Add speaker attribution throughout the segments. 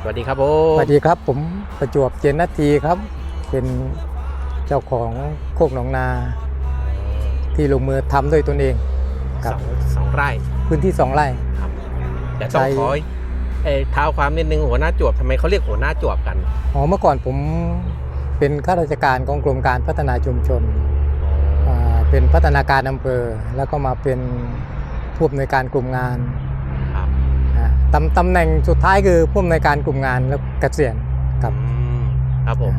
Speaker 1: สวัสดีครับผ
Speaker 2: ส
Speaker 1: ม
Speaker 2: วัสดีครับผมประจวบเจนนาทีครับ เป็นเจ้าของโคกหนองนา ที่ลงมือทำด้วยตนเองค
Speaker 1: ส
Speaker 2: รับ
Speaker 1: องสองไร่
Speaker 2: พื้นที่สองไร่
Speaker 1: แต่ต้อง
Speaker 2: ใช่
Speaker 1: ขอเอ่อเท้าความนิดนึงหัวหน้าจวบทำไมเขาเรียกหัวหน้าจวบกัน
Speaker 2: อ๋อเมื่อก่อนผมเป็นข้าราชการของกรมการพัฒนาชุมชนอ่าเป็นพัฒนาการอำเภอ แล้วก็มาเป็นผู้อำนวยการกลุ่มงาน
Speaker 1: ครับ
Speaker 2: อ่า ตำตำแหน่งสุดท้ายคือผู้อำนวยการกลุ่มงานแล้วเกษียณครับ
Speaker 1: อืมครับผม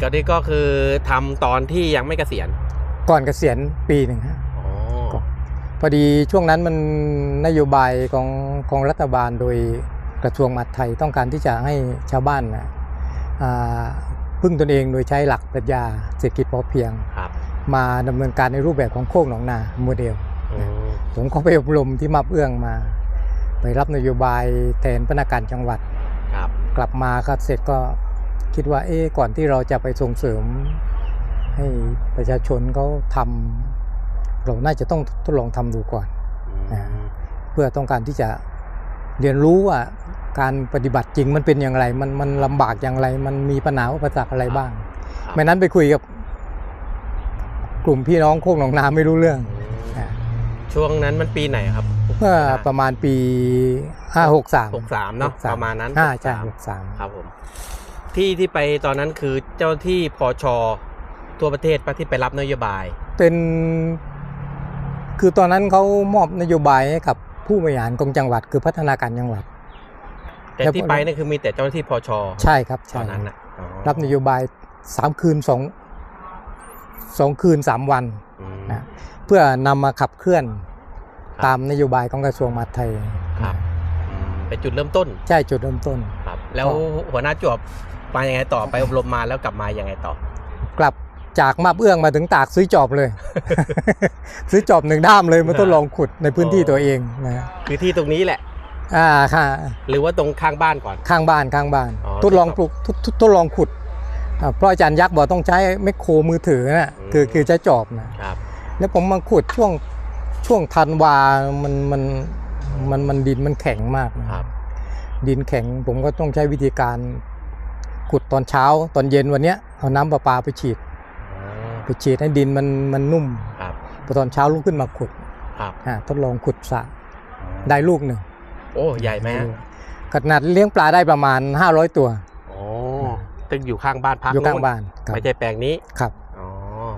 Speaker 1: ก็นี่ก็คือทำตอนที่ยังไม่เกษียณ
Speaker 2: ก่อนเกษียณปีหนึ่งฮะ
Speaker 1: อ๋อ
Speaker 2: พอดีช่วงนั้นมันนโยบายของของรัฐบาลโดยกระทรวงมหาดไทยต้องการที่จะให้ชาวบ้านนะอ่าพึ่งตนเองโดยใช้หลักปรัชญาเศรษฐกิจพอเพียง
Speaker 1: ครับ
Speaker 2: มาดำเนินการในรูปแบบของโคกหนองนาโมเดล
Speaker 1: อืม
Speaker 2: ผมก็ไปอบรมที่มาบเอื้องมา ไปรับนโยบายแทนพนักงานจังหวัด
Speaker 1: ครับ
Speaker 2: กลับมาก็เสร็จก็คิดว่าเอ๊ะก่อนที่เราจะไปส่งเสริม ให้ประชาชนเขาทำเราน่าจะต้องทดลองทำดูก่อน
Speaker 1: อืม
Speaker 2: เพื่อต้องการที่จะเรียนรู้ว่าการปฏิบัติจริงมันเป็นอย่างไร มันมันลำบากอย่างไร มันมีปัญหาอุปสรรคอะไรบ้าง
Speaker 1: ครับ
Speaker 2: ไม่นั้นไปคุยกับกลุ่มพี่น้องโคกหนองนาไม่รู้เรื่อง
Speaker 1: อืม
Speaker 2: อ่า
Speaker 1: ช่วงนั้นมันปีไหนครับ
Speaker 2: เมื่อประมาณปีห้าหกสาม
Speaker 1: หกสามเนาะประมาณนั้น
Speaker 2: อ่าใช่
Speaker 1: 63
Speaker 2: หกสาม
Speaker 1: ครับผมที่ที่ไปตอนนั้นคือเจ้าที่พอชทั่วประเทศปะที่ไปรับนโยบาย
Speaker 2: เป็น คือตอนนั้นเขามอบนโยบายให้กับผู้บริหารของจังหวัด คือพัฒนาการจังหวัด
Speaker 1: แต่
Speaker 2: แล้ว
Speaker 1: ที่ไปนี่คือมีแต่เจ้าหน้าที่พอช
Speaker 2: ใช่ครับ
Speaker 1: ตอ
Speaker 2: ใช่
Speaker 1: นนั้นนะอ๋อ
Speaker 2: รับนโยบายสามคืนสองสองคืนสามวัน
Speaker 1: อืม
Speaker 2: นะเพื่อนำมาขับเคลื่อน
Speaker 1: ครับ
Speaker 2: ตามนโยบายของกระทรวงมหาดไทย
Speaker 1: ครับอืมเป็นจุดเริ่มต้น
Speaker 2: ใช่จุดเริ่มต้น
Speaker 1: ครับ แล้วหัวหน้าจวบมายังไงต่อไปอบรมมาแล้วกลับมายังไงต่อ
Speaker 2: กลับจากมาบเอื้องมาถึงตากซื้อจอบเลย ซื้อจอบหนึ่งด้ามเลยมาทดลองขุดในพื้นที่ตัวเองนะ
Speaker 1: คือที่ตรงนี้แหละ
Speaker 2: อ่าค่ะ
Speaker 1: หรือว่าตรงข้างบ้านก่อน
Speaker 2: ข้างบ้านข้างบ้าน
Speaker 1: อ๋อ
Speaker 2: ทดลองปลูกทดทดทดลองขุดอ่าเพราะอาจารย์ยักษ์บอกต้องใช้แมคโครมือถือนะคือคือใช้จอบนะ ครับ แล้วผมมาขุดช่วง ช่วงธันวา มันมันมันมันดินมันแข็งมากนะครับ ดินแข็งผมก็ต้องใช้วิธีการขุดตอนเช้าตอนเย็นวันเนี้ยเอาน้ำประปาไปฉีด
Speaker 1: อ๋อ
Speaker 2: ไปฉีดให้ดินมันมันนุ่ม
Speaker 1: ครับ
Speaker 2: พอตอนเช้าลุกขึ้นมาขุด
Speaker 1: ครับ
Speaker 2: อ่าทดลองขุดสระได้ลูกหนึ่ง
Speaker 1: โอ้ใหญ่ไหมฮะ
Speaker 2: ขนาดเลี้ยงปลาได้ประมาณ 500 ตัว
Speaker 1: โอ้ตึงอยู่ข้างบ้านพัก
Speaker 2: อยู่ข้าง
Speaker 1: โน้น
Speaker 2: บ้านครับ
Speaker 1: ไม่ใช่แปลงนี้
Speaker 2: ครับ
Speaker 1: อ๋อ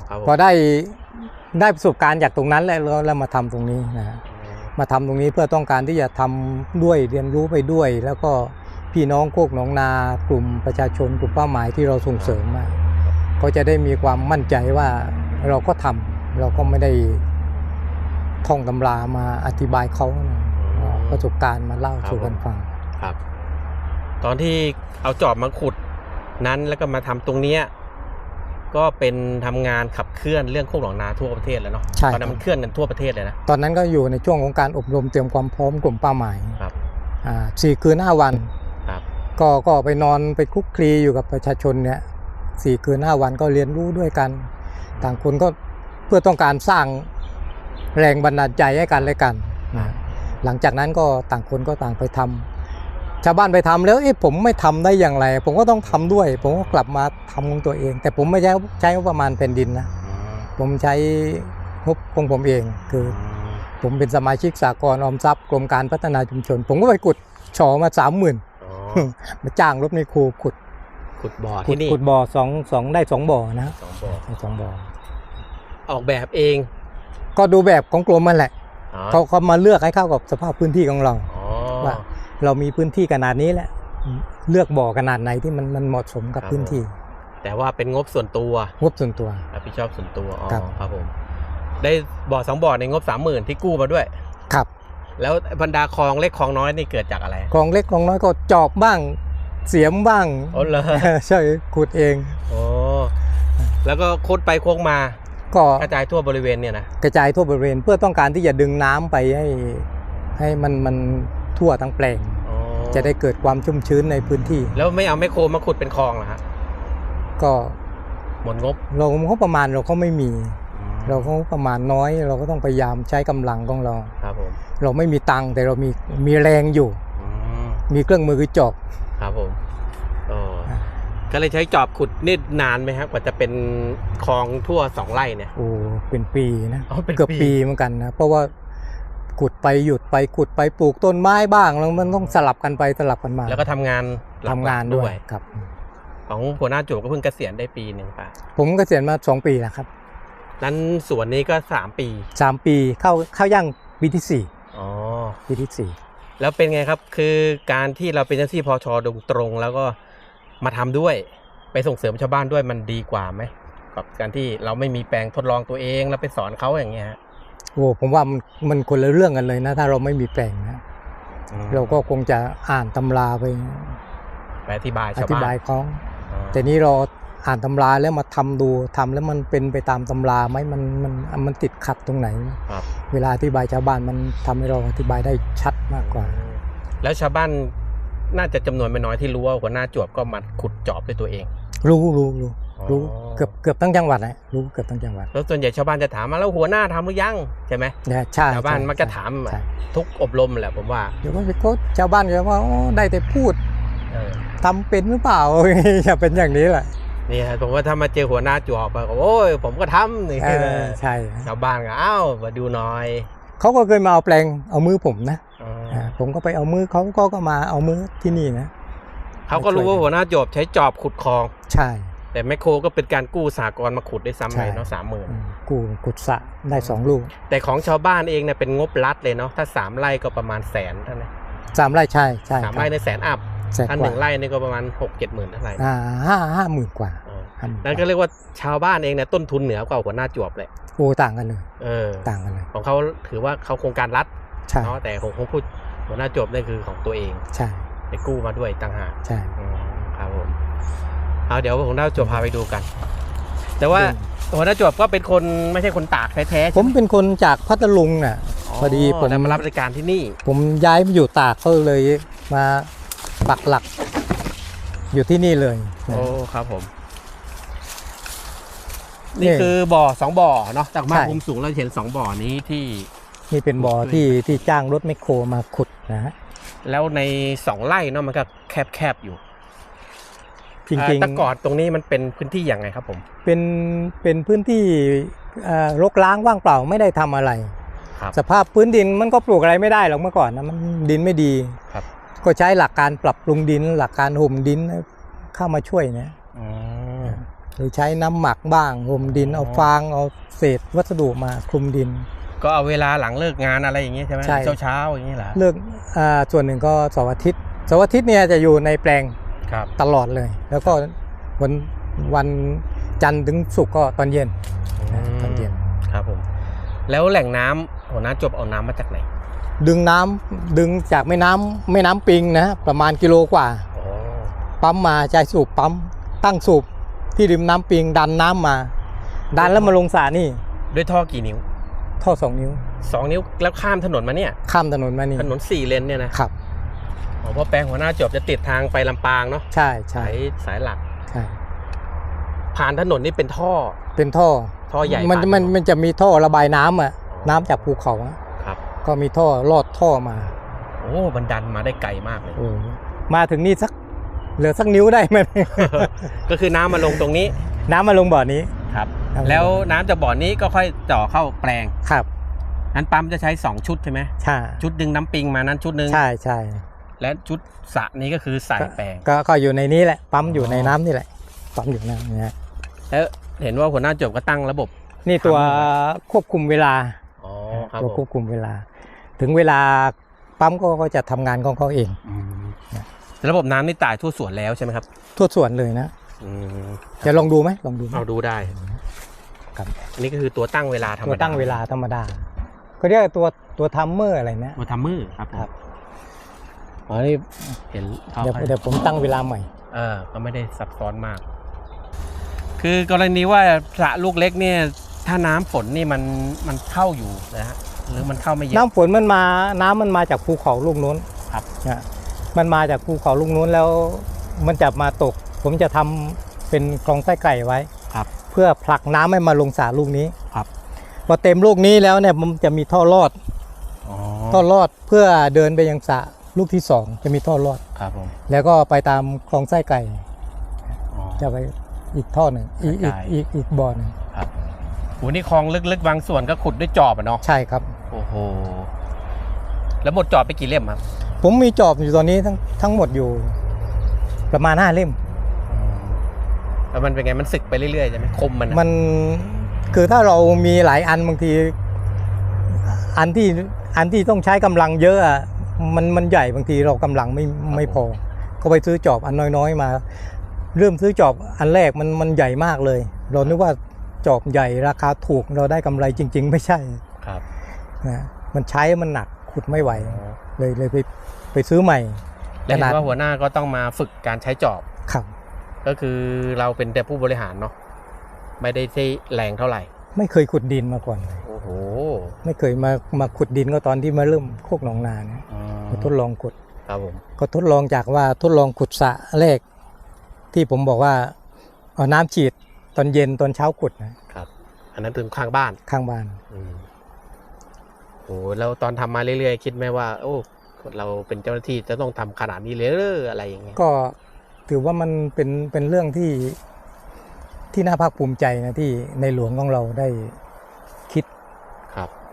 Speaker 1: ครับผม
Speaker 2: พอได้ ได้ประสบการณ์จากตรงนั้นแล้วแล้วแล้วมาทำตรงนี้นะฮะมาทำตรงนี้เพื่อต้องการที่จะทำด้วยเรียนรู้ไปด้วย แล้วก็พี่น้องโคกหนองนากลุ่มประชาชนกลุ่มเป้าหมายที่เราส่งเสริมมาเขาจะได้มีความมั่นใจว่าเราก็ทำเราก็ไม่ได้ท่องตำรามาอธิบายเขานะเอาประสบการณ์มาเล่าสู่กันฟัง
Speaker 1: ครับ ตอนที่เอาจอบมาขุดนั้นแล้วก็มาทำตรงเนี้ย ก็เป็นทำงานขับเคลื่อนเรื่องโคกหนองนาทั่วประเทศแล้วเนาะ
Speaker 2: ใช่
Speaker 1: ตอนนั้น
Speaker 2: ครับ
Speaker 1: มันเคลื่อนกันทั่วประเทศเลยนะ
Speaker 2: ตอนนั้นก็อยู่ในช่วงของการอบรมเตรียมความพร้อมกลุ่มเป้าหมาย
Speaker 1: ครับ
Speaker 2: อ่าสี่คืนห้าวัน
Speaker 1: ครับ
Speaker 2: ก็ก็ไปนอนไปคลุกคลีอยู่กับประชาชนเนี่ยสี่คืนห้าวันก็เรียนรู้ด้วยกัน ต่างคนก็เพื่อต้องการสร้างแรงบันดาลใจให้กันและกันนะหลังจากนั้นก็ต่างคนก็ต่างไปทำ ชาวบ้านไปทำแล้วเอ๊ะผมไม่ทำได้อย่างไร ผมก็ต้องทำด้วย ผมก็กลับมาทำของตัวเอง แต่ผมไม่ใช้ใช้งบประมาณแผ่นดินนะ
Speaker 1: อืม
Speaker 2: ผมใช้งบของผมเองคือ ผมเป็นสมาชิกสากลออมทรัพย์กรมการพัฒนาชุมชน ผมก็ไปขุดฉอมาสามหมื่น
Speaker 1: อ๋อ
Speaker 2: มาจ้างรถในครูขุด
Speaker 1: ขุดบ่อ
Speaker 2: ขุ
Speaker 1: ที่
Speaker 2: ด
Speaker 1: นี่
Speaker 2: ขุดบ่อสองสองได้สองบ่อนะ
Speaker 1: สองบ่อ
Speaker 2: ได้สองบ่อ
Speaker 1: ออกแบบเอง
Speaker 2: ก็ดูแบบของกรมมันแหละ
Speaker 1: อ๋อ
Speaker 2: เขาเขามาเลือกให้เข้ากับสภาพพื้นที่ของเรา
Speaker 1: อ๋อ
Speaker 2: ว่า เรามีพื้นที่ขนาดนี้แหละเลือกบ่อขนาดไหนที่มันมันเหมาะสมกับพื้นที่
Speaker 1: แต่ว่าเป็นงบส่วนตัว
Speaker 2: งบส่วนตัว
Speaker 1: รับผิดชอบส่วนตัวอ๋อ
Speaker 2: ครับ
Speaker 1: ครับผมได้บ่อสองบ่อในงบสามหมื่นที่กู้มาด้วย
Speaker 2: ครับ
Speaker 1: แล้วบรรดาคลองเล็กคลองน้อยนี่เกิดจากอะไร
Speaker 2: คลองเล็กคลองน้อยก็จอบบ้าง เสียมบ้าง
Speaker 1: อ๋อเหรอ
Speaker 2: ใช่ขุดเอง
Speaker 1: โอ้แล้วก็โคดไปโค้งมา
Speaker 2: ก็
Speaker 1: กระจายทั่วบริเวณเนี่ยนะ
Speaker 2: กระจายทั่วบริเวณเพื่อต้องการที่จะดึงน้ำไปให้ให้มันมัน ทั่วทั้งแปลง
Speaker 1: อ๋อ
Speaker 2: จะได้เกิดความชุ่มชื้นในพื้นที่
Speaker 1: แล้วไม่เอาไมคโครมาขุดเป็นคลองเหรอฮะ
Speaker 2: ก็
Speaker 1: หมดงบ
Speaker 2: เรางบประมาณเราก็ไม่มี เราก็งบประมาณน้อย เราก็ต้องพยายามใช้กำลังของเรา
Speaker 1: ครับผม
Speaker 2: เราไม่มีตังค์แต่เรามีมีแรงอยู่
Speaker 1: อืม
Speaker 2: มีเครื่องมือคือจอบ
Speaker 1: ครับผมโอ้
Speaker 2: อ่า
Speaker 1: ก็เลยใช้จอบขุดนี่นานไหมครับกว่าจะเป็นคลองทั่วสองไร่เนี่ย
Speaker 2: โอ้เป็นปีนะ
Speaker 1: อ๋อเป็น
Speaker 2: เกือบ
Speaker 1: ปี
Speaker 2: ปีเหมือนกันนะเพราะว่า ขุดไปหยุดไปขุดไปปลูกต้นไม้บ้างแล้วมันต้องสลับกันไปสลับกันมา
Speaker 1: แล้วก็ทำงานหลักๆ
Speaker 2: ทำงานด้วยครับ
Speaker 1: ของหัวหน้าโจกก็เพิ่งเกษียณได้ปีหนึ่งป่ะ
Speaker 2: ผมเกษียณมาสองปีแล้วครับ
Speaker 1: นั้นสวนนี้ก็สามปี
Speaker 2: สามปีเข้าเข้าย่างปีที่สี่
Speaker 1: อ๋อ
Speaker 2: ปีที่สี่
Speaker 1: แล้วเป็นไงครับคือการที่เราเป็นเจ้าหน้าที่พอชอดงตรง แล้วก็มาทำด้วยไปส่งเสริมชาวบ้านด้วยมันดีกว่าไหมกับการที่เราไม่มีแปลงทดลองตัวเองแล้วไปสอนเขาอย่างเงี้ยฮะ
Speaker 2: โอ้ผมว่ามันมันคนละเรื่องกันเลยนะ ถ้าเราไม่มีแปลงนะ
Speaker 1: อืม
Speaker 2: เราก็คงจะอ่านตำราไป
Speaker 1: ไปอธิบาย
Speaker 2: อ
Speaker 1: ชาว
Speaker 2: ธิ
Speaker 1: บ้าน
Speaker 2: บายเขา
Speaker 1: อ๋อ
Speaker 2: แต่นี้เราอ่านตำราแล้วมาทำดูทำแล้วมันเป็นไปตามตำราไหมมันมันมันติดขัดตรงไหน
Speaker 1: ครับ
Speaker 2: เวลาอธิบายชาวบ้านมันทำให้เราอธิบายได้ชัดมากกว่า
Speaker 1: แล้วชาวบ้านน่าจะจำนวนไม่น้อยที่รู้ว่าหัวหน้าจวบก็มาขุดจอบด้วยตัวเอง
Speaker 2: รู้รู้รู้
Speaker 1: อ๋อ
Speaker 2: รู้เกือบเกือบทั้งจังหวัดนะรู้เกือบทั้งจังหวัด
Speaker 1: แล้วส่วนใหญ่ชาวบ้านจะถามมาแล้วหัวหน้าทำหรือยังใช่ไหม
Speaker 2: เนี่ยใช่
Speaker 1: ชาวบ้าน
Speaker 2: ใช่
Speaker 1: มักจะถาม
Speaker 2: ใช่
Speaker 1: ทุกอบรมแหละผมว่า
Speaker 2: เดี๋ยวก็ไปโค้ชชาวบ้านก็ว่าโอ้ได้แต่พูด
Speaker 1: เออ
Speaker 2: ทำเป็นหรือเปล่าอย่าเป็นอย่างนี้แหละ
Speaker 1: นี่ฮะผมว่าถ้ามาเจอหัวหน้าจวบอะโอ้ยผมก็ทำนี่
Speaker 2: เออใช่
Speaker 1: ชาวบ้านก็อ้าวมาดูหน่อย
Speaker 2: เขาก็เคยมาเอาแปลงเอามือผมนะ
Speaker 1: อ๋อ
Speaker 2: อ่าผมก็ไปเอามือเขาก็ก็มาเอามือที่นี่นะ
Speaker 1: เขาก็รู้ว่าหัวหน้าจวบใช้จอบขุดคลอง
Speaker 2: ใช่
Speaker 1: แต่แมคโครก็เป็นการกู้สากรณ์มาขุดได้ซ้ำไป
Speaker 2: ใช่
Speaker 1: เนาะสามหมื่น
Speaker 2: อืมกูกุดสระได้สองลูก
Speaker 1: แต่ของชาวบ้านเองเนี่ยเป็นงบรัดเลยเนาะถ้าสามไร่ก็ประมาณแสนเท่านั้น
Speaker 2: สามไร่ใช่ใช่
Speaker 1: สาม
Speaker 2: คบ
Speaker 1: ไร่ในแสนอัพ
Speaker 2: แสน
Speaker 1: ถ้ากห
Speaker 2: ว่า
Speaker 1: นึ่งไร่นี่ก็ประมาณหกเจ็ดหมื่นเท่าไหร่
Speaker 2: อ่าห้าห้าหมื่นกว่า
Speaker 1: เออ
Speaker 2: ห้าหมื่น
Speaker 1: นั่นก็เรียกว่าชาวบ้านเองเนี่ยต้นทุนเหนือกว่าหัวหน้าจวบเลย
Speaker 2: โอ้ต่างกันเลย
Speaker 1: เออ
Speaker 2: ต่างกันเลย
Speaker 1: ของเขาถือว่าเขาโครงการรัฐ
Speaker 2: ใช่
Speaker 1: เนาะแต่ของผมพูดหัวหน้าจวบนี่คือของตัวเอง
Speaker 2: ใช่
Speaker 1: ไปกู้มาด้วยต่างหาก
Speaker 2: ใช่
Speaker 1: อืมครับผม เอาเดี๋ยวหัวหน้าจวบพาไปดูกัน แต่ว่าหัวหน้าจวบก็เป็นคนไม่ใช่คนตากแท้ๆ
Speaker 2: ผมเป็นคนจากพัทลุงน่ะพอดีผม
Speaker 1: แล้วมารับราชการที่นี่
Speaker 2: ผมย้ายมาอยู่ตากก็เลยมาปักหลัก อยู่ที่นี่เลยนะ
Speaker 1: โอ้ครับผม
Speaker 2: นี่
Speaker 1: นี่คือบ่อสองบ่อเนาะจากมา
Speaker 2: ใช่
Speaker 1: มุมสูงเราเห็นสองบ่อนี้ที่
Speaker 2: นี่เป็นบ่อที่ที่จ้างรถแมคโครมาขุดนะฮะ
Speaker 1: แล้วในสองไร่เนาะมันก็แคบๆอยู่
Speaker 2: จริง
Speaker 1: อ่า
Speaker 2: ๆ
Speaker 1: แต่ก่อนตรงนี้มันเป็นพื้นที่ยังไงครับผม
Speaker 2: เป็นเป็นพื้นที่เอ่อรกร้างว่างเปล่าไม่ได้ทำอะไร
Speaker 1: ครับ
Speaker 2: สภาพพื้นดินมันก็ปลูกอะไรไม่ได้หรอกเมื่อก่อนนะมันดินไม่ดี
Speaker 1: ครับ
Speaker 2: ก็ใช้หลักการปรับปรุงดิน หลักการห่มดินเข้ามาช่วยนะ
Speaker 1: อืม
Speaker 2: หรือใช้น้ำหมักบ้างห่มดิน
Speaker 1: อ๋อ
Speaker 2: เอาฟางเอาเศษวัสดุมาคลุมดิน
Speaker 1: ก็เอาเวลาหลังเลิกงานอะไรอย่างเงี้ยใช่ไหม
Speaker 2: ใช่
Speaker 1: เช้าเช้าๆอย่างเงี้ยเหรอ
Speaker 2: เลือกอ่าส่วนหนึ่งก็เสาร์อาทิตย์เสาร์อาทิตย์เนี่ยจะอยู่ในแปลง
Speaker 1: ครับ
Speaker 2: ตลอดเลย แล้วก็วันวันจันทร์ถึงศุกร์ก็ตอนเย็นนะตอนเย็น
Speaker 1: ครับผมแล้วแหล่งน้ำหัวหน้าจบเอาน้ำมาจากไหน
Speaker 2: ดึงน้ำดึงจากแม่น้ำแม่น้ำปิงนะประมาณกิโลกว่า
Speaker 1: โอ้
Speaker 2: ปั๊มมาใจสูบปั๊มตั้งสูบที่ริมน้ำปิงดันน้ำมา ดันแล้วมาลงสระนี่
Speaker 1: ด้วยท่อกี่นิ้ว
Speaker 2: ท่อสองนิ้ว
Speaker 1: สองนิ้วแล้วข้ามถนนมาเนี่ย
Speaker 2: ข้ามถนนมานี่
Speaker 1: ถนนสี่เลนเนี่ยนะครับ อ๋อเพราะแปลงหัวหน้าจบจะติดทางไปลำปางเนาะ
Speaker 2: ใช่ใช่
Speaker 1: สายสายหลัก
Speaker 2: ใช่
Speaker 1: ผ่านถนนนี่เป็นท่อ
Speaker 2: เป็นท่อ
Speaker 1: ท่อใหญ่
Speaker 2: มัน
Speaker 1: ผ่า
Speaker 2: มัน
Speaker 1: ถ
Speaker 2: มันจะมีท่อระบายน้ำอะ
Speaker 1: อ๋อ
Speaker 2: น้ำจากภูเขาอะ
Speaker 1: ครับ
Speaker 2: ก็มีท่อลอดท่อมา
Speaker 1: โอ้มันดันมาได้ไกลมากเลย
Speaker 2: โอ้มาถึงนี่สักเหลือสักนิ้วได้ไหม
Speaker 1: ก็คือน้ำมาลงตรงนี้
Speaker 2: น้ำมาลงบ่อนี้
Speaker 1: ครับ
Speaker 2: ครับ
Speaker 1: แล้วน้ำจากบ่อนี้ก็ค่อยจ่อเข้าแปลง
Speaker 2: ครับ
Speaker 1: นั้นปั๊มจะใช้ 2 ชุดใช่ไหม
Speaker 2: ใช่
Speaker 1: ชุดดึงน้ำปิงมานั้นชุดหนึ่ง
Speaker 2: ใช่ใช่
Speaker 1: และชุดสระนี้ก็คือใส่แปลง
Speaker 2: ก็ก็อยู่ในนี้แหละปั๊มอยู่
Speaker 1: อ๋อ
Speaker 2: ในน้ำนี่แหละปั๊มอยู่ในน้ำเนี่ย
Speaker 1: แล้วเห็นว่าหัวหน้าจบก็ตั้งระบบ
Speaker 2: นี่ตัว
Speaker 1: ทำอะไร
Speaker 2: ควบคุมเวลา
Speaker 1: อ๋อครับ
Speaker 2: ตัว
Speaker 1: ผ
Speaker 2: คว
Speaker 1: ม
Speaker 2: บคุมเวลา ถึงเวลาปั๊มก็ก็จะทำงานของเขาเอง
Speaker 1: อืมระบบน้ำนี่ตายทั่วสวนแล้วใช่ไหมครับ
Speaker 2: ทั่วส่วนเลยนะ
Speaker 1: อืม
Speaker 2: จะลองดูไหมลองดูไหม
Speaker 1: เอาดูได้
Speaker 2: ครับ
Speaker 1: อันนี้ก็คือตัวตั้งเวลาธรรม
Speaker 2: ตัว
Speaker 1: ดา
Speaker 2: ตั้งเวลาธรรมดาเขาเรียกตัวตัวทัมเมอร์อะไรเนี่ย
Speaker 1: มาทำมือครับผม
Speaker 2: ครับ
Speaker 1: อ๋อนี่เห็นเขา
Speaker 2: เดี๋ยวเดี๋ยวผมตั้งเวลาใหม่
Speaker 1: เออก็ไม่ได้ซับซ้อนมาก คือกรณีว่าสระลูกเล็กเนี่ย ถ้าน้ำฝนนี่มันมันเข้าอยู่นะฮะหรือมันเข้าไม่เยอะ
Speaker 2: น้ำฝนมันมาน้ำมันมาจากภูเขาลูกนู้น
Speaker 1: ครับ
Speaker 2: นะมันมาจากภูเขาลูกนู้นแล้วมันจะมาตก ผมจะทำเป็นคลองไส้ไก่ไว้
Speaker 1: ครับ
Speaker 2: เพื่อผลักน้ำให้มาลงสระลูกนี้
Speaker 1: ครับ
Speaker 2: พอเต็มลูกนี้แล้วเนี่ยมันจะมีท่อรอด
Speaker 1: อ๋อ
Speaker 2: ท่อรอดเพื่อเดินไปยังสระ ลูกที่สองจะมีท่อรอด
Speaker 1: ครับผม
Speaker 2: แล้วก็ไปตามคลองไส้ไก่
Speaker 1: อ๋อ
Speaker 2: จะไปอีกท่อหนึ่งอีกอีก
Speaker 1: ไส้ไก่
Speaker 2: อีกอีกบ่อหนึ่ง
Speaker 1: ครับโหนี่คลองลึกๆ บางส่วนก็ขุดด้วยจอบอะเนาะ
Speaker 2: ใช่ครับ
Speaker 1: โอ้โห แล้วหมดจอบไปกี่เล่มครับ
Speaker 2: ผมมีจอบอยู่ตอนนี้ทั้งทั้งหมดอยู่ ประมาณห้าเล่ม
Speaker 1: แล้วมันเป็นไง มันสึกไปเรื่อยๆใช่ไหมคมมันอะ
Speaker 2: มันคือถ้าเรามีหลายอันบางที อันที่อันที่ต้องใช้กำลังเยอะอะ มันมันใหญ่บางทีเรากำลังไม่ไม่พอ ก็ไปซื้อจอบอันน้อยๆมา เริ่มซื้อจอบอันแรกมันมันใหญ่มากเลย เรานึกว่าจอบใหญ่ราคาถูกเราได้กำไรจริง ๆ ไม่ใช่
Speaker 1: ครับ
Speaker 2: นะมันใช้มันหนักขุดไม่ไหว เลยเลยไปไปซื้อใหม่
Speaker 1: และ
Speaker 2: ข
Speaker 1: เห็
Speaker 2: นาด
Speaker 1: นว่าหัวหน้าก็ต้องมาฝึกการใช้จอบ
Speaker 2: ครับ
Speaker 1: ก็คือเราเป็นแต่ผู้บริหารเนาะไม่ได้ใช้แรงเท่าไหร่
Speaker 2: ไม่เคยขุดดินมาก่อนเลย
Speaker 1: โอ้โห
Speaker 2: ไม่เคยมามาขุดดินก็ตอนที่มาเริ่มโคกหนองนาเนี่ย
Speaker 1: อืม
Speaker 2: มาทดลองขุด
Speaker 1: ครับผม
Speaker 2: ก็ทดลองจากว่าทดลองขุดสระแรก ที่ผมบอกว่าเอาน้ำฉีดตอนเย็นตอนเช้าขุดนะครับ
Speaker 1: อันนั้นถึงข้างบ้าน
Speaker 2: ข้างบ้าน
Speaker 1: อืมโอ้แล้วตอนทำมาเรื่อยๆ คิดไหมว่า โอ้เราเป็นเจ้าหน้าที่จะต้องทำขนาดนี้เลยเหรออะไรอย่างเงี้ย
Speaker 2: ก็ถือว่ามันเป็นเป็นเรื่องที่ที่น่าภาคภูมิใจนะที่ในหลวงของเราได้คิด
Speaker 1: ครับ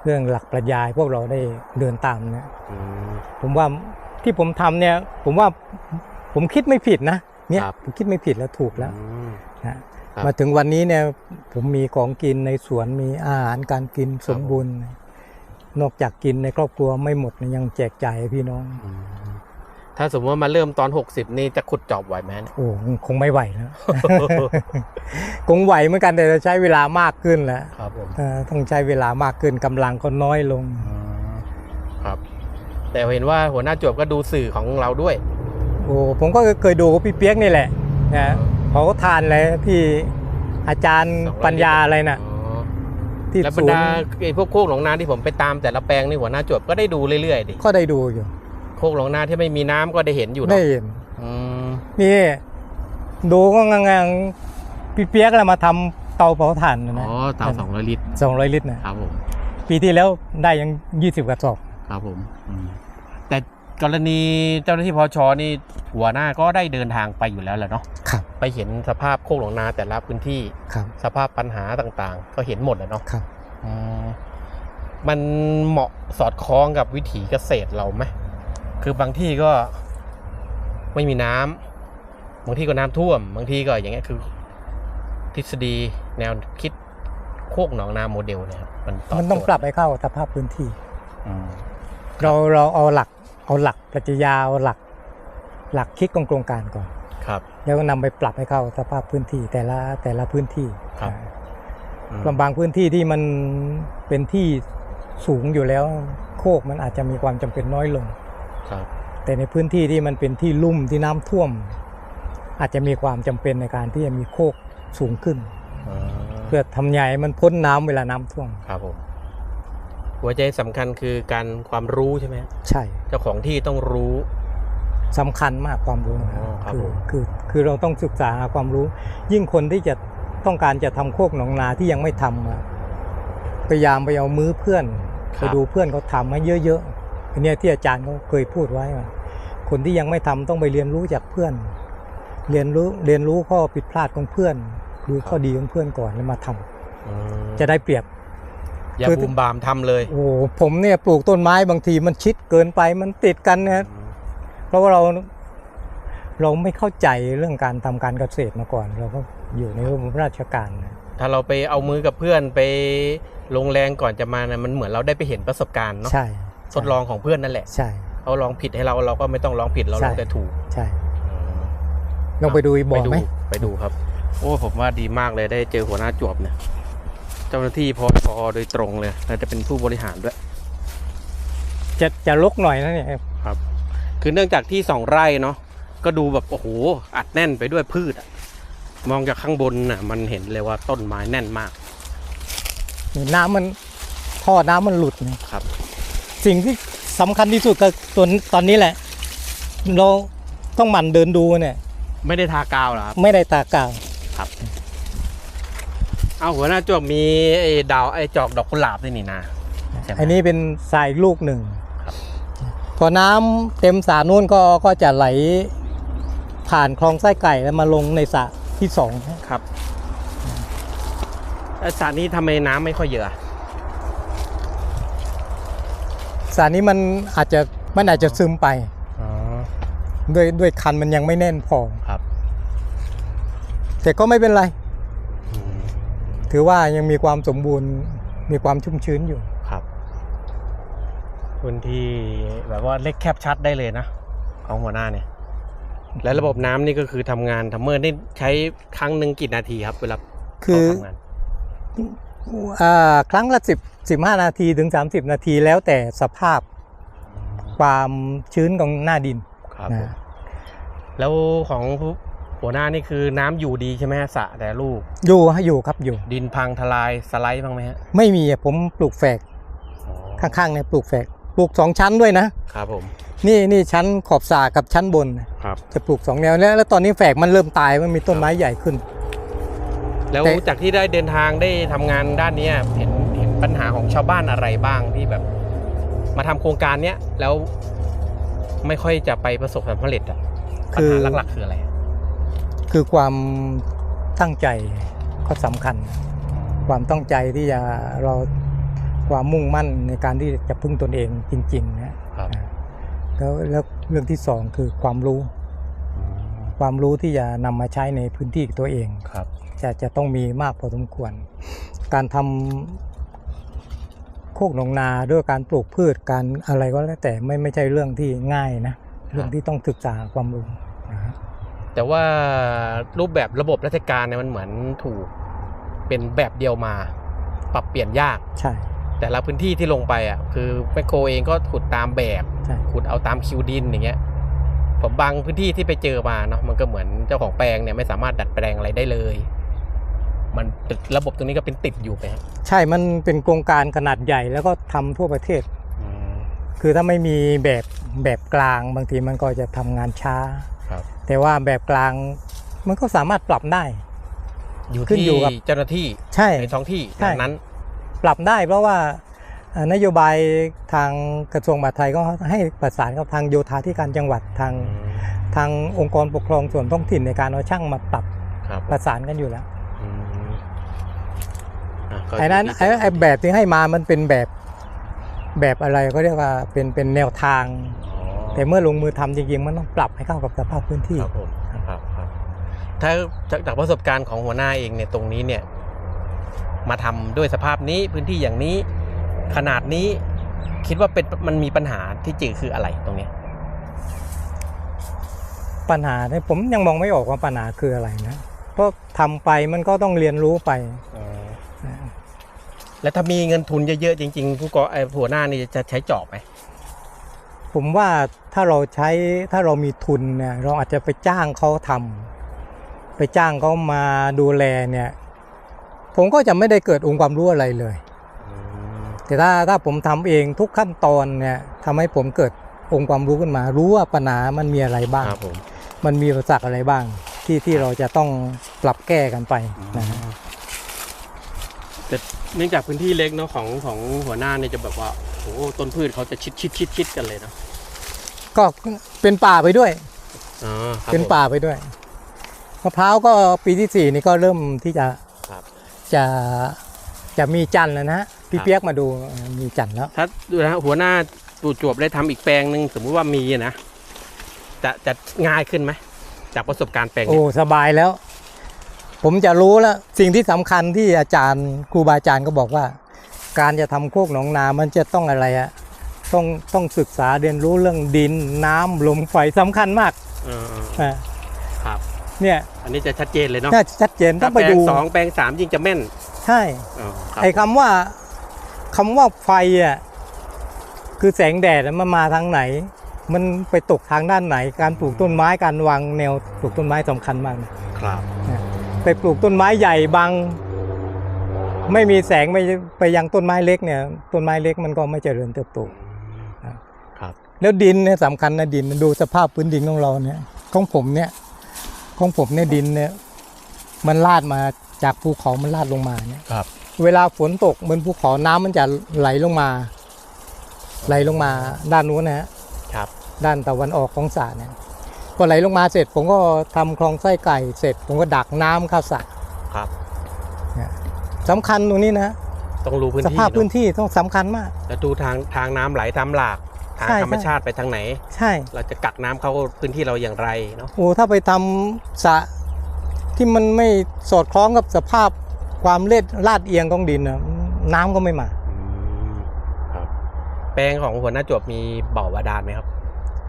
Speaker 2: เรื่องหลักปรัชญาให้พวกเราได้เดินตามนะ
Speaker 1: อืม
Speaker 2: ผมว่าที่ผมทำเนี่ย ผมว่าผมคิดไม่ผิดนะเนี่ย
Speaker 1: ครับ
Speaker 2: ผมคิดไม่ผิดแล้วถูกแล้ว
Speaker 1: อืม
Speaker 2: นะครับมาถึงวันนี้เนี่ยผมมีของกินในสวนมีอาหารการกินสมบูรณ์ นอกจากกินในครอบครัวไม่หมดยังแจกจ่ายให้พี่น้อง
Speaker 1: อืม ถ้าสมมติว่ามาเริ่มตอน 60 นี่จะขุดจอบไหวไหม
Speaker 2: โอ้คงไม่ไหวแล้วคงไหวเหมือนกันแต่จะใช้เวลามากขึ้นแหละ
Speaker 1: ครับผม
Speaker 2: เอ่อต้องใช้เวลามากขึ้นกำลังก็น้อยลง
Speaker 1: ครับ แต่เห็นว่าหัวหน้าจวบก็ดูสื่อของเราด้วย
Speaker 2: โอ้ผมก็เคยดูพี่เปียกนี่แหละนะเขาก็ทานเลยที่อาจารย์
Speaker 1: สองร้อย
Speaker 2: ปัญญาอะไรน่ะ
Speaker 1: อ๋อ
Speaker 2: ที่
Speaker 1: แล้วบร
Speaker 2: ศู
Speaker 1: ร
Speaker 2: น
Speaker 1: ดา
Speaker 2: ย์
Speaker 1: ไอ้พวกโคกหลงนาที่ผมไปตามแต่ละแปลงนี่หัวหน้าจวบก็ได้ดูเรื่อยๆดิ
Speaker 2: ก็ได้ดูอยู่
Speaker 1: โคกหลงนาที่ไม่มีน้ำก็ได้เห็นอยู่เน
Speaker 2: ได้
Speaker 1: อะ
Speaker 2: เห็น
Speaker 1: อืม
Speaker 2: นี่ดูก็งางๆพี่เปียกแล้วมาทำเตาเผาถ่านนะ
Speaker 1: อ๋
Speaker 2: นะ
Speaker 1: อเตาสองร้อยลิตร
Speaker 2: สองร้อยลิตรนะครับ
Speaker 1: ผม
Speaker 2: ปีที่แล้วได้ยังยี่สิบกระสอบ
Speaker 1: ครับผมอืมแต่กรณีเจ้าหน้าที่พอชนี่หัวหน้าก็ได้เดินทางไปอยู่แล้วแหละเนาะ
Speaker 2: ครับ
Speaker 1: ไปเห็นสภาพโคกหลงนาแต่ละพื้นที่
Speaker 2: ครับ
Speaker 1: สภาพปัญหาต่างๆ ก็เห็นหมดแล้วเนาะ
Speaker 2: ครับ
Speaker 1: อืมมันเหมาะสอดคล้องกับวิถีเกษตรเราไหม คือบางที่ก็ไม่มีน้ำบางที่ก็น้ำท่วม บางที่ก็อย่างเงี้ยคือ ทฤษฎีแนวคิดโคกหนองนาโมเดลเนี่ยครับมันตอบ
Speaker 2: มันต้อง
Speaker 1: โจทย์
Speaker 2: ปรับให้เข้าสภาพพื้นที่
Speaker 1: อืม
Speaker 2: เราเราเอาหลักเอาหลักปรัชญาเอาหลัก หลักคิดของโครงการก่อน
Speaker 1: ครับ
Speaker 2: แล้วก็นำไปปรับให้เข้าสภาพพื้นที่แต่ละแต่ละพื้นที่
Speaker 1: ครับ
Speaker 2: อ่า
Speaker 1: อืม
Speaker 2: ลำบางพื้นที่ที่มันเป็นที่สูงอยู่แล้ว โคกมันอาจจะมีความจำเป็นน้อยลง
Speaker 1: ครับ
Speaker 2: แต่ในพื้นที่ที่มันเป็นที่ลุ่มที่น้ำท่วม อาจจะมีความจำเป็นในการที่จะมีโคกสูงขึ้น
Speaker 1: อ่า
Speaker 2: เพื่อทำใหญ่มันพ้นน้ำเวลาน้ำท่วม
Speaker 1: ครับผมหัวใจสำคัญคือการความรู้ใช่ไหม
Speaker 2: ใช่
Speaker 1: เจ้าของที่ต้องรู้
Speaker 2: สำคัญมากความรู้นะ
Speaker 1: อ๋อครับ
Speaker 2: คือ
Speaker 1: ผม
Speaker 2: คือคือเราต้องศึกษาหาความรู้ ยิ่งคนที่จะต้องการจะทำโคกหนองนาที่ยังไม่ทำอะพยายามไปเอามือเพื่อนไปดูเพื่อนเขาทำมาเยอะๆ อันเนี้ยที่อาจารย์เขาเคยพูดไว้ว่าคนที่ยังไม่ทำต้องไปเรียนรู้จากเพื่อน เรียนรู้เรียนรู้ข้อผิดพลาดของเพื่อน ดูข้อดีของเพื่อนก่อนแล้วมาทำ
Speaker 1: อืม
Speaker 2: จะได้เปรียบ
Speaker 1: อย่า
Speaker 2: คือ
Speaker 1: บุมบามทำเลย
Speaker 2: โอ้โหผมเนี่ยปลูกต้นไม้บางทีมันชิดเกินไปมันติดกันนะเพราะว่าเราเราไม่เข้าใจเรื่องการทำการเกษตรมาก่อน เราก็อยู่ในระบบราชการนะ
Speaker 1: ถ้าเราไปเอามือกับเพื่อนไปลงแรงก่อนจะมานะมันเหมือนเราได้ไปเห็นประสบการณ์เนาะ
Speaker 2: ใช่
Speaker 1: ทดลองของเพื่อนนั่นแหละ
Speaker 2: ใช่
Speaker 1: เขาลองผิดให้เราเราก็ไม่ต้องลองผิดเรา
Speaker 2: ใช่
Speaker 1: ลองแต่ถูก
Speaker 2: ใช่ลองไปดูอีกบ่อไหม
Speaker 1: ไปดูครับ โอ้ผมว่าดีมากเลยได้เจอหัวหน้าจวบเนี่ย เจ้าหน้าที่พอพอโดยตรงเลยแล้วจะเป็นผู้บริหารด้วย
Speaker 2: จะจะลกหน่อยนะเนี่ย
Speaker 1: ครับ คือเนื่องจากที่สองไร่เนาะก็ดูแบบโอ้โหอัดแน่นไปด้วยพืชอะมองจากข้างบนน่ะ มันเห็นเลยว่าต้นไม้แน่นมาก
Speaker 2: นี่น้ำมันท่อน้ำมันหลุดเนี่ย
Speaker 1: ครับ
Speaker 2: สิ่งที่สำคัญที่สุดก็ตัวตอนนี้แหละ เราต้องหมั่นเดินดูเนี่ย
Speaker 1: ไม่ได้ทากาวเหรอครับ
Speaker 2: ไม่ได้ตากาว
Speaker 1: เอาหัวหน้าจวบมีไอ้ดาวไอ้จอกดอกกุหลาบด้วยนี่นะใช่ไหม
Speaker 2: อันนี้เป็นสายลูกหนึ่ง
Speaker 1: ครับ
Speaker 2: พอน้ำเต็มสระนู้นก็ก็จะไหลผ่านคลองไส้ไก่แล้วมาลงในสระที่สอง
Speaker 1: ครับแล้วสระนี้ทำไมน้ำไม่ค่อยเยอะ
Speaker 2: สระนี้มันอาจจะมันอาจจะซึมไป
Speaker 1: อ๋อ
Speaker 2: ด้วยด้วยคันมันยังไม่แน่นพอ
Speaker 1: ครับ
Speaker 2: แต่ก็ไม่เป็นไร
Speaker 1: อืม
Speaker 2: ถือว่ายังมีความสมบูรณ์มีความชุ่มชื้นอยู่
Speaker 1: ครับพื้นที่แบบว่าเล็กแคบชัดได้เลยนะของหัวหน้าเนี่ย และระบบน้ำนี่ก็คือทำงานทัมเมอร์นี่ใช้ครั้งหนึ่งกี่นาทีครับเวลา
Speaker 2: คือ
Speaker 1: เขาทำงาน
Speaker 2: อ่า ครั้งละ 10 15 นาทีถึง 30 นาทีแล้วแต่สภาพความชื้นของหน้าดิน
Speaker 1: ครับ
Speaker 2: นะ
Speaker 1: ผมแล้วของหัวหน้านี่คือน้ำอยู่ดีใช่ไหมฮะสระแต่ลูก
Speaker 2: อยู่ฮะอยู่ครับอยู่
Speaker 1: ดินพังทลายสไลด์บ้างไหมฮะ
Speaker 2: ไม่มีอะผมปลูกแฝก
Speaker 1: อ๋อ
Speaker 2: ข้างๆเนี่ยปลูกแฝกปลูกสองชั้นด้วยนะ
Speaker 1: ครับผม
Speaker 2: นี่นี่ชั้นขอบสระกับชั้นบนนะครับ จะปลูกสองแนวแล้วแล้วตอนนี้แฝกมันเริ่มตายมันมีต้นไม้ใหญ่ขึ้น
Speaker 1: แล้ว
Speaker 2: แต่
Speaker 1: จากที่ได้เดินทางได้ทำงานด้านเนี้ยเห็นเห็นปัญหาของชาวบ้านอะไรบ้างที่แบบ มาทำโครงการเนี้ยแล้วไม่ค่อยจะไปประสบความสำเร็จอะปัญหาหลักๆคืออะไร
Speaker 2: คือความตั้งใจก็สำคัญ ความตั้งใจที่จะเราความมุ่งมั่นในการที่จะพึ่งตนเองจริงๆนะครับแล้วแล้วเรื่องที่สองคือความรู้ ความรู้ที่จะนำมาใช้ในพื้นที่ตัวเอง
Speaker 1: ครับ
Speaker 2: จะจะต้องมีมากพอสมควร การทำโคกหนองนาด้วยการปลูกพืชการอะไรก็แล้วแต่ไม่ไม่ใช่เรื่องที่ง่ายนะเรื่องที่ต้องศึกษาความรู้นะฮะ
Speaker 1: แต่ว่ารูปแบบระบบราชการเนี่ยมันเหมือนถูกเป็นแบบเดียวมา ปรับเปลี่ยนยาก
Speaker 2: ใช่
Speaker 1: แต่ละพื้นที่ที่ลงไปอะคือแมคโครเองก็ขุดตามแบบ
Speaker 2: ใช่
Speaker 1: ขุดเอาตามคิวดินอย่างเงี้ยผม บางพื้นที่ที่ไปเจอมาเนาะมันก็เหมือนเจ้าของแปลงเนี่ยไม่สามารถดัดแปลงอะไรได้เลย มันติดระบบตรงนี้ก็เป็นติดอยู่ไปครับ
Speaker 2: ใช่มันเป็นโครงการขนาดใหญ่แล้วก็ทำทั่วประเทศ
Speaker 1: อืม
Speaker 2: คือถ้าไม่มีแบบแบบกลางบางทีมันก็จะทำงานช้า
Speaker 1: ครับ
Speaker 2: แต่ว่าแบบกลางมันก็สามารถปรับได้
Speaker 1: อยู่
Speaker 2: ขึ้น
Speaker 1: ที่
Speaker 2: อยู่กับ
Speaker 1: เจ้าหน้าที่
Speaker 2: ใช่
Speaker 1: ในท้องที่
Speaker 2: ใช่
Speaker 1: นั้น
Speaker 2: ปรับได้เพราะว่าเอ่อ นโยบายทางกระทรวงมหาดไทยก็ให้ประสานกับทางโยธาธิการจังหวัดทาง
Speaker 1: อืม
Speaker 2: ทางองค์กรปกครองส่วนท้องถิ่นในการเอาช่างมาปรับ
Speaker 1: ครับ
Speaker 2: ประสานกันอยู่แล้ว
Speaker 1: อืมอะก็
Speaker 2: ไอ้นั้น
Speaker 1: ยู่
Speaker 2: ไอ้
Speaker 1: ที่
Speaker 2: ไอ้แบบที่ให้มามันเป็นแบบแบบอะไรก็เรียกว่าเป็นเป็นแนวทาง
Speaker 1: อ๋อ
Speaker 2: แต่เมื่อลงมือทำจริงๆมันต้องปรับให้เข้ากับสภาพพื้นที่
Speaker 1: ครับผมครับครับถ้าจากจากประสบการณ์ของหัวหน้าเองเนี่ยตรงนี้เนี่ย มาทำด้วยสภาพนี้พื้นที่อย่างนี้ ขนาดนี้คิดว่าเป็นมันมีปัญหาที่จริงคืออะไรตรงเนี้ย
Speaker 2: ปัญหาเนี่ยผมยังมองไม่ออกว่าปัญหาคืออะไรนะเพราะทำไปมันก็ต้องเรียนรู้ไปนะ
Speaker 1: แล้วถ้ามีเงินทุนเยอะๆจริงๆผู้ก่อไอ้หัวหน้านี่จะใช้จอบไหม
Speaker 2: ผมว่าถ้าเราใช้ถ้าเรามีทุนเนี่ยเราอาจจะไปจ้างเขาทำไปจ้างเขามาดูแลเนี่ย ผมก็จะไม่ได้เกิดองค์ความรู้อะไรเลย แต่ถ้าถ้าผมทำเองทุกขั้นตอนเนี่ยทำให้ผมเกิดองค์ความรู้ขึ้นมา รู้ว่าปัญหามันมีอะไรบ้าง
Speaker 1: ครับผม
Speaker 2: มันมีอุปสรรคอะไรบ้าง ที่ที่เราจะต้องปรับแก้กันไปนะฮะ
Speaker 1: แต่เนื่องจากพื้นที่เล็กเนาะของของหัวหน้าเนี่ยจะแบบว่าโอ้โหต้นพืชเขาจะชิดชิดชิดชิดกันเลยเนาะ
Speaker 2: ก็เป็นป่าไปด้วย
Speaker 1: อ๋อครับ
Speaker 2: เป็น
Speaker 1: ผม
Speaker 2: ป่าไปด้วยมะพร้าวก็ปีที่สี่นี่ก็เริ่มที่จะ
Speaker 1: ครับ
Speaker 2: จะจะมีจันทร์แล้วนะฮะ พี่
Speaker 1: ครับ
Speaker 2: เปียกมาดูมีจันทร์แล้ว
Speaker 1: ถ้าดูนะหัวหน้าปู่จวบได้ทำอีกแปลงหนึ่งสมมุติว่ามีอะนะจะจะง่ายขึ้นไหมจากประสบการณ์แปลง
Speaker 2: โอ้
Speaker 1: เนี้ย
Speaker 2: สบายแล้ว ผมจะรู้แล้ว สิ่งที่สำคัญที่อาจารย์ครูบาอาจารย์ก็บอกว่า การจะทำโคกหนองนามันจะต้องอะไรอะต้องต้องศึกษาเรียนรู้เรื่องดินน้ำลมไฟสำคัญมาก
Speaker 1: เออ
Speaker 2: อะ
Speaker 1: ๆครับ
Speaker 2: เนี่ย
Speaker 1: อันนี้จะชัดเจนเลยเนาะ
Speaker 2: น่าชัดเจนต้
Speaker 1: ถ้า
Speaker 2: อง
Speaker 1: แป
Speaker 2: ไป
Speaker 1: ล
Speaker 2: ดู
Speaker 1: งสองแปลงสามยิ่งจะแม่น
Speaker 2: ใช่
Speaker 1: อ๋อครับ
Speaker 2: ไอ้คำว่า คำว่าไฟอะคือแสงแดดมันมาทางไหน มันไปตกทางด้านไหน การปลูกต้นไม้การวางแนวปลูกต้นไม้สำคัญมากนะครับไปปลูกต้นไม้ใหญ่บังไม่มีแสงไปไปยังต้นไม้เล็กเนี่ย ต้นไม้เล็กมันก็ไม่เจริญเติบโต
Speaker 1: ครับ
Speaker 2: แล้วดินเนี่ยสำคัญนะดินดูสภาพพื้นดินของเราเนี่ยของผมเนี่ยของผมเนี่ยดินเนี่ยมันลาดมาจากภูเขามันลาดลงมาเนี่ย
Speaker 1: ครับ
Speaker 2: เวลาฝนตกบนภูเขาน้ำมันจะไหลลงมา ไหลลงมาด้านนู้นนะฮะ
Speaker 1: ครับ
Speaker 2: ด้านตะวันออกของสระเนี่ยพอไหลลงมาเสร็จ ผมก็ทำคลองไส้ไก่เสร็จ ผมก็ดักน้ำเข้าสระ
Speaker 1: ครับ
Speaker 2: สำคัญตรงนี้นะ
Speaker 1: ต้องรู้พื้น
Speaker 2: ส
Speaker 1: ที่
Speaker 2: ภาพพื้น
Speaker 1: เนอะ
Speaker 2: ที่ต้องสำคัญมาก
Speaker 1: แล้วดูทางทางน้ำไหลทำหลากทาง
Speaker 2: ใช่
Speaker 1: ธรรมชาติไปทางไหน
Speaker 2: ใช่
Speaker 1: เราจะกักน้ำเข้าพื้นที่เราอย่างไรเนาะ
Speaker 2: โอ้ถ้าไปทำสระที่มันไม่สอดคล้องกับสภาพ ความเล็ดลาดเอียงของดินนะน้ำก็ไม่มา
Speaker 1: ครับ แปลงของหัวหน้าจวบมีบ่อบาดาลไหมครับ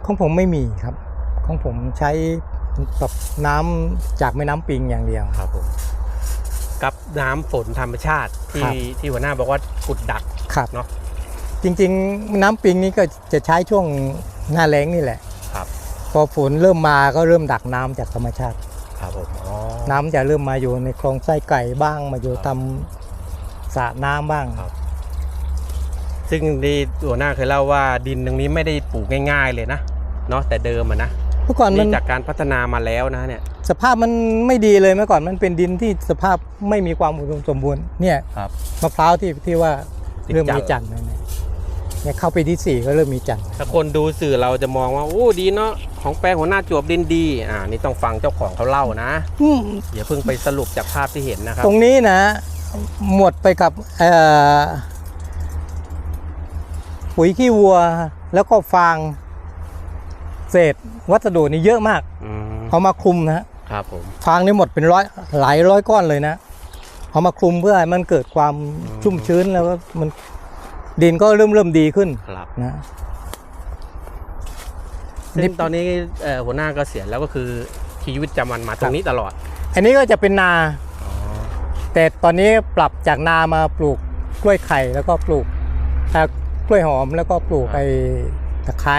Speaker 2: ของผมไม่มีครับ ของผมใช้กับน้ำจากแม่น้ำปิงอย่างเดียว
Speaker 1: ครับผม กับน้ำฝนธรรมชาติ
Speaker 2: ครั
Speaker 1: ที่
Speaker 2: บ
Speaker 1: ที่หัวหน้าบอกว่าขุดดัก
Speaker 2: ครับ
Speaker 1: เนาะ
Speaker 2: จริงๆ น้ำปิงนี่ก็จะใช้ช่วงหน้าแล้งนี่แหละ
Speaker 1: ครับ
Speaker 2: พอฝนเริ่มมาก็เริ่มดักน้ำจากธรรมชาติ
Speaker 1: ครับผมอ๋อ
Speaker 2: น้ำจะเริ่มมาอยู่ในคลองไส้ไก่บ้างมาอยู่ทำสระน้ำบ้าง
Speaker 1: ซึ่งที่หัวหน้าเคยเล่าว่าดินตรงนี้ไม่ได้ปลูกง่ายๆเลยนะเนาะแต่เดิมอะนะ
Speaker 2: เมื่อก่อนมัน
Speaker 1: นี่จากการพัฒนามาแล้วนะเนี่ย
Speaker 2: สภาพมันไม่ดีเลยเมื่อก่อนมันเป็นดินที่สภาพไม่มีความอุดมสมบูรณ์เนี่ย
Speaker 1: ครับ
Speaker 2: มะพร้าวที่ที่ว่า
Speaker 1: ติด
Speaker 2: เริ่ม
Speaker 1: จันทร์
Speaker 2: มีจันทร์แล้วเนี่ยเนี่ยเข้าไปที่สี่ก็เริ่มมีจันทร์
Speaker 1: ถ้าคนดูสื่อเราจะมองว่าโอ้ดีเนาะ ของแปลงหัวหน้าจวบดินดีอ่านี่ต้องฟังเจ้าของเขาเล่านะ
Speaker 2: อืม
Speaker 1: อย่าเพิ่งไปสรุปจากภาพที่เห็นนะครับ
Speaker 2: ตรงนี้นะ หมดไปกับเอ่อปุ๋ยขี้วัว แล้วก็ฟางเศษวัสดุนี่เยอะมาก
Speaker 1: อืม
Speaker 2: เอามาคลุมนะฮะ
Speaker 1: ครับผม
Speaker 2: ฟางนี่หมดเป็นร้อยหลายร้อยก้อนเลยนะเอามาคลุมเพื่อให้มันเกิดความ
Speaker 1: อืม
Speaker 2: ชุ่มชื้นแล้วก็มันดินก็เริ่มเริ่มดีขึ้น
Speaker 1: ครับ
Speaker 2: นะ
Speaker 1: ซึ่งตอนนี้เอ่อหัวหน้าเกษียณแล้วก็คือชีวิตประจำวันมาตรงนี้ตลอด
Speaker 2: อันนี้ก็จะเป็นนา แต่ตอนนี้ปรับจากนามาปลูกกล้วยไข่แล้วก็ปลูกเอ่อกล้วยหอมแล้วก็ปลูก
Speaker 1: ครับ
Speaker 2: ไอ้ตะไคร้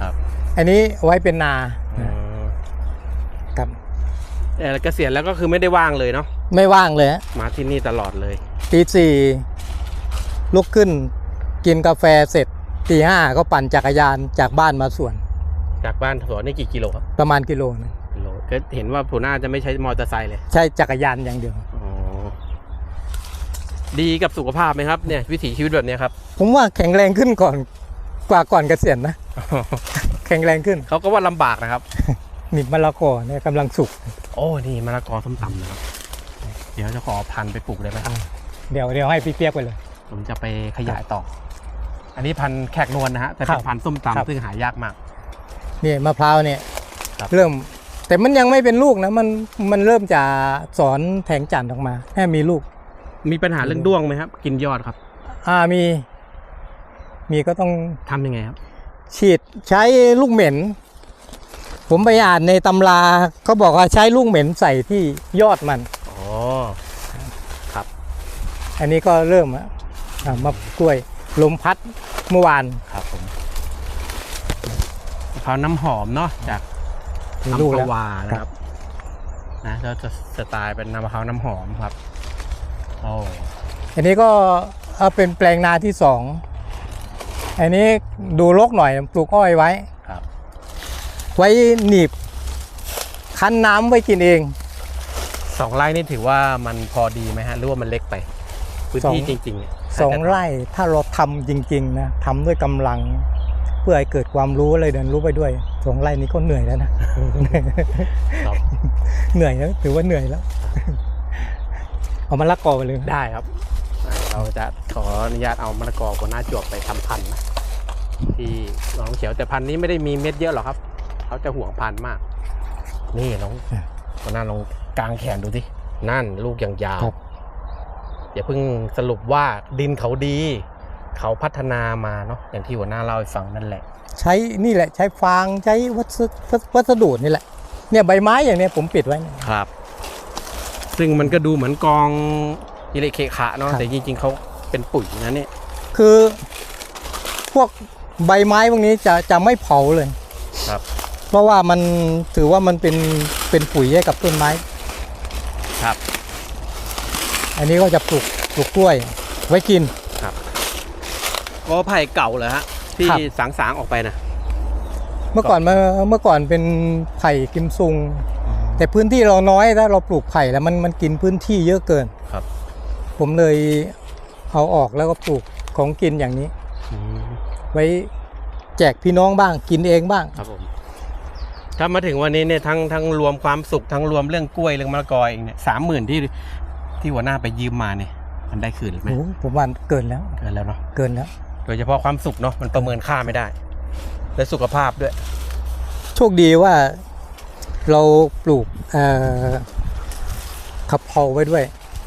Speaker 1: ครับ
Speaker 2: อันนี้ไว้เป็นนา
Speaker 1: อืม
Speaker 2: ครับ
Speaker 1: เอ่อเกษียณแล้วก็คือไม่ได้ว่างเลยเนาะ
Speaker 2: ไม่ว่างเลยฮะ
Speaker 1: มาที่นี่ตลอดเลย
Speaker 2: ตีสี่ลุกขึ้น กินกาแฟเสร็จตีห้าก็ปั่นจักรยานจากบ้านมาสวน
Speaker 1: จากบ้านสวนนี่กี่กิโลครับ
Speaker 2: ประมาณกิโลนึง
Speaker 1: กิโลก็เห็นว่าหัวหน้าจะไม่ใช้มอเตอร์ไซค์เลย
Speaker 2: ใช้จักรยานอย่างเดียว
Speaker 1: อ๋อดีกับสุขภาพไหมครับเนี่ยวิถีชีวิตแบบเนี้ยครับ
Speaker 2: ผมว่าแข็งแรงขึ้นก่อนกว่าก่อนเกษียณนะ แข็งแรงขึ้น
Speaker 1: เขาก็ว่าลำบากนะครับ
Speaker 2: นี่มะละกอเนี่ยกำลังสุก
Speaker 1: โอ้นี่มะละกอส้มตำนะครับ เดี๋ยวจะขอพันธุ์ไปปลูกได้ไหมครับ
Speaker 2: เดี๋ยวเดี๋ยวให้พี่เปียกไปเลย
Speaker 1: ผมจะไปขยายต่อ อันนี้พันธุ์แขกนวลนะฮะแต่
Speaker 2: ครั
Speaker 1: เป็น
Speaker 2: บ
Speaker 1: พันธุ์ส้ม
Speaker 2: ครับ
Speaker 1: ตำซึ่งหายากมาก
Speaker 2: นี่มะพร้าวเนี่ย
Speaker 1: ครับ
Speaker 2: เริ่ม แต่มันยังไม่เป็นลูกนะมันมันเริ่มจะสอนแทงจันทร์ออกมาให้มีลูก
Speaker 1: มีปัญหาเรื่องด้วงไหมครับ กินยอดครับ
Speaker 2: อ่ามี มีก็ต้อง
Speaker 1: ทำยังไงครับ
Speaker 2: ฉีดใช้ลูกเหม็น ผมไปอ่านในตำราเขาบอกว่าใช้ลูกเหม็นใส่ที่ยอดมัน
Speaker 1: อ๋อ
Speaker 2: อันนี้ก็เริ่มอะอ่ามากล้วยลมพัดเมื่อวาน
Speaker 1: ครับผมมะพร้าวน้ำหอมเนาะจาก
Speaker 2: มี
Speaker 1: อัม
Speaker 2: ลูก
Speaker 1: พ
Speaker 2: แล้ว
Speaker 1: วานะครับ นะก็จะสไตล์เป็นมะพร้าวน้ำหอมครับโอ้
Speaker 2: อันนี้ก็เอาเป็นแปลงนาที่สองอันนี้ดูรกหน่อยปลูกอ้อยไว้
Speaker 1: ครับ
Speaker 2: ไว้หนีบ คั้นน้ำไว้กินเอง
Speaker 1: สองไร่นี่ถือว่ามันพอดีไหมฮะหรือว่ามันเล็กไป พื้นที่
Speaker 2: สอง
Speaker 1: จริงๆเนี่ย
Speaker 2: สองไร่ถ้าเราทำจริงๆนะทำด้วยกำลังเพื่อให้เกิดความรู้อะไรเดินรู้ไปด้วยสองไร่นี้ก็เหนื่อยแล้วนะ
Speaker 1: ครับ
Speaker 2: เหนื่อยแล้วถือว่าเหนื่อยแล้วเอามาละกอไปเลย
Speaker 1: ได้ครับอ่าเราจะขออนุญาตเอามะละกอหัวหน้าจวบไปทำพันธุ์นะที่หนองเขียวแต่พันธุ์นี้ไม่ได้มีเม็ดเยอะหรอกครับเขาจะห่วงพันธุ์มาก นี่ลองหัวหน้าลองกางแขนดูสินั่นลูกอย่างยาว
Speaker 2: ครับ
Speaker 1: อย่าเพิ่งสรุปว่าดินเขาดี เขาพัฒนามาเนาะอย่างที่หัวหน้าเล่าให้ฟังนั่นแหละ
Speaker 2: ใช้นี่แหละใช้ฟางใช้วัสดุวัสดุนี่แหละ เนี่ยใบไม้อย่างเนี้ยผมปิดไว้เนี่ย
Speaker 1: ครับ ซึ่งมันก็ดูเหมือนกองอิเล็กเคขะเนาะ
Speaker 2: ครับ
Speaker 1: แต่จริงๆเขาเป็นปุ๋ยนะเนี่ย
Speaker 2: คือพวกใบไม้พวกนี้จะจะไม่เผาเลย
Speaker 1: ครับ
Speaker 2: เพราะว่ามันถือว่ามันเป็นเป็นปุ๋ยให้กับต้นไม้
Speaker 1: ครับ
Speaker 2: อันนี้ก็จะปลูกปลูกกล้วย ไว้กิน
Speaker 1: ก็ไผ่เก่าเหรอฮะที่
Speaker 2: ครับ
Speaker 1: สางสางๆออกไปนะ
Speaker 2: เมื่อก่อนเมื่อเมื่อก่อนเป็นไผ่กิมซุง แต่พื้นที่เราน้อยถ้าเราปลูกไผ่แล้วมันมันกินพื้นที่เยอะเกิน
Speaker 1: ครับ
Speaker 2: ผมเลยเอาออกแล้วก็ปลูกของกินอย่างนี้
Speaker 1: อืม
Speaker 2: ไว้แจกพี่น้องบ้างกินเองบ้าง
Speaker 1: ครับผมถ้ามาถึงวันนี้เนี่ยทั้งทั้งรวมความสุขทั้งรวมเรื่องกล้วยเรื่องมะละกอเองเนี่ยสามหมื่นที่ที่หัวหน้าไปยืมมาเนี่ยมันได้คืนหรือไม่
Speaker 2: โอ้ผมว่าเกินแล้ว
Speaker 1: เกินแล้วเนาะ
Speaker 2: เกินแล้ว
Speaker 1: โดยเฉพาะความสุขเนาะมันประเมินค่าไม่ได้ และสุขภาพด้วย
Speaker 2: โชคดีว่าเราปลูกเอ่อขับเพราไว้ด้วย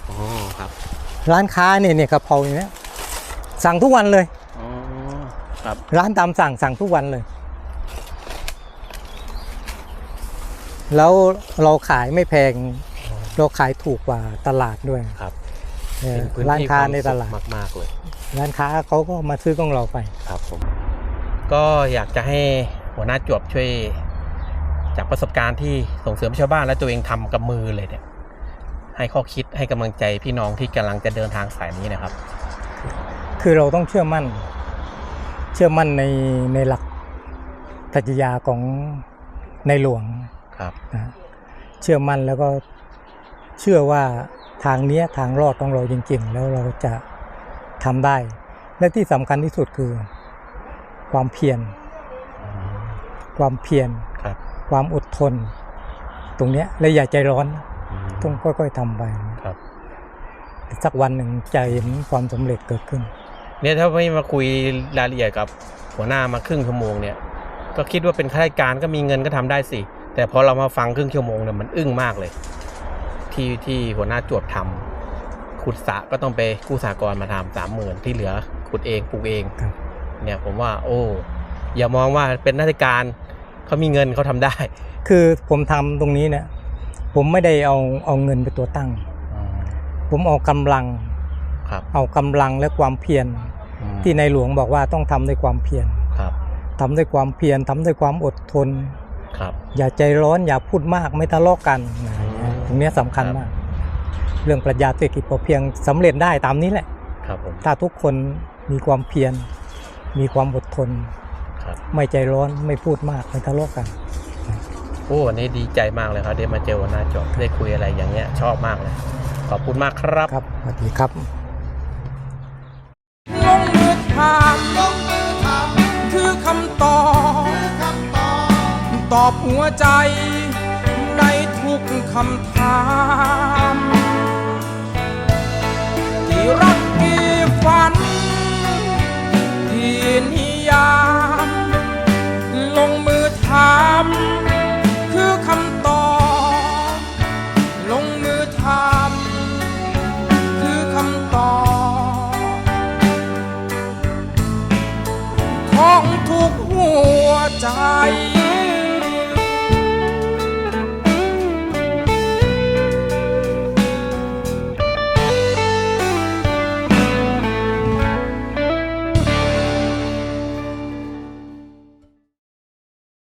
Speaker 1: อ๋อครับ
Speaker 2: ร้านค้าเนี่ยเนี่ยขับเพราอย่างเนี้ยสั่งทุกวันเลย
Speaker 1: อ๋อครับ
Speaker 2: ร้านตามสั่งสั่งทุกวันเลย แล้วเราขายไม่แพง เราขายถูกกว่าตลาดด้วย
Speaker 1: ครับ
Speaker 2: เออ
Speaker 1: เป็นพื้น
Speaker 2: ร้าน
Speaker 1: ที่
Speaker 2: ค้า
Speaker 1: ความ
Speaker 2: ในตลาด
Speaker 1: สุขมาก ๆ เลย
Speaker 2: ร้านค้าเขาก็มาซื้อของเราไป
Speaker 1: ครับผม ก็อยากจะให้หัวหน้าจวบช่วย จากประสบการณ์ที่ส่งเสริมชาวบ้านและตัวเองทำกับมือเลยเนี่ย ให้ข้อคิดให้กำลังใจพี่น้องที่กำลังจะเดินทางสายนี้นะครับ
Speaker 2: คือเราต้องเชื่อมั่น เชื่อมั่นในในหลักปรัชญาของในหลวง
Speaker 1: ครับ
Speaker 2: นะเชื่อมั่นแล้วก็เชื่อว่า ทางเนี้ยทางรอดของเราจริง ๆ แล้วเราจะทำได้ และที่สำคัญที่สุดคือ ความเพียรความเพียร
Speaker 1: ครับ
Speaker 2: ความอดทน ตรงเนี้ยและอย่าใจร้อน
Speaker 1: อืม
Speaker 2: ต้องค่อย ๆทำไป
Speaker 1: ครับ
Speaker 2: สักวันหนึ่งจะเห็นความสำเร็จเกิดขึ้น
Speaker 1: เนี่ยถ้าไม่มาคุยรายละเอียดกับหัวหน้ามาครึ่งชั่วโมงเนี่ยก็คิดว่าเป็นข้าราชการก็มีเงินก็ทำได้สิ แต่พอเรามาฟังครึ่งชั่วโมงเนี่ยมันอึ้งมากเลย ที่ที่หัวหน้าจวบทำขุดสระก็ต้องไปกู้สากรณ์มาทำสามหมื่นที่เหลือขุดเองปลูกเอง
Speaker 2: ครับ
Speaker 1: เนี่ยผมว่า โอ้อย่ามองว่าเป็นราชการเขามีเงินเขาทำได้
Speaker 2: คือผมทำตรงนี้เนี่ย ผมไม่ได้เอาเอาเงินเป็นตัวตั้ง ผมเอากำลัง
Speaker 1: ครับ
Speaker 2: เอากำลังและความเพียร
Speaker 1: อืม
Speaker 2: ที่ในหลวงบอกว่าต้องทำด้วยความเพียร
Speaker 1: ครับ
Speaker 2: ทำด้วยความเพียรทำด้วยความอดทน
Speaker 1: ครับ
Speaker 2: อย่าใจร้อนอย่าพูดมากไม่ทะเลาะกันนะ
Speaker 1: อืม
Speaker 2: ตรงเนี้ยสำคัญ
Speaker 1: ครับ
Speaker 2: มาก เรื่องปรัชญาเศรษฐกิจพอเพียงสำเร็จได้ตามนี้แหละ
Speaker 1: ครับผม
Speaker 2: ถ้าทุกคนมีความเพียร มีความอดทน
Speaker 1: ครับ
Speaker 2: ไม่ใจร้อนไม่พูดมากไม่ทะเลาะกัน
Speaker 1: โอ้วันนี้ดีใจมากเลยครับได้มาเจอหัวหน้าจบได้คุยอะไรอย่างเงี้ยชอบมากเลยขอบคุณมากครับ
Speaker 2: ครับสวัสดีครับ
Speaker 3: ลงมือทำลงมือทำคือคำตอบตอบหัวใจในทุก คำถามที่รักที่ฝัน ที่นิยาม ลงมือทำคือคำตอบ ลงมือทำคือคำตอบ ของทุกหัวใจ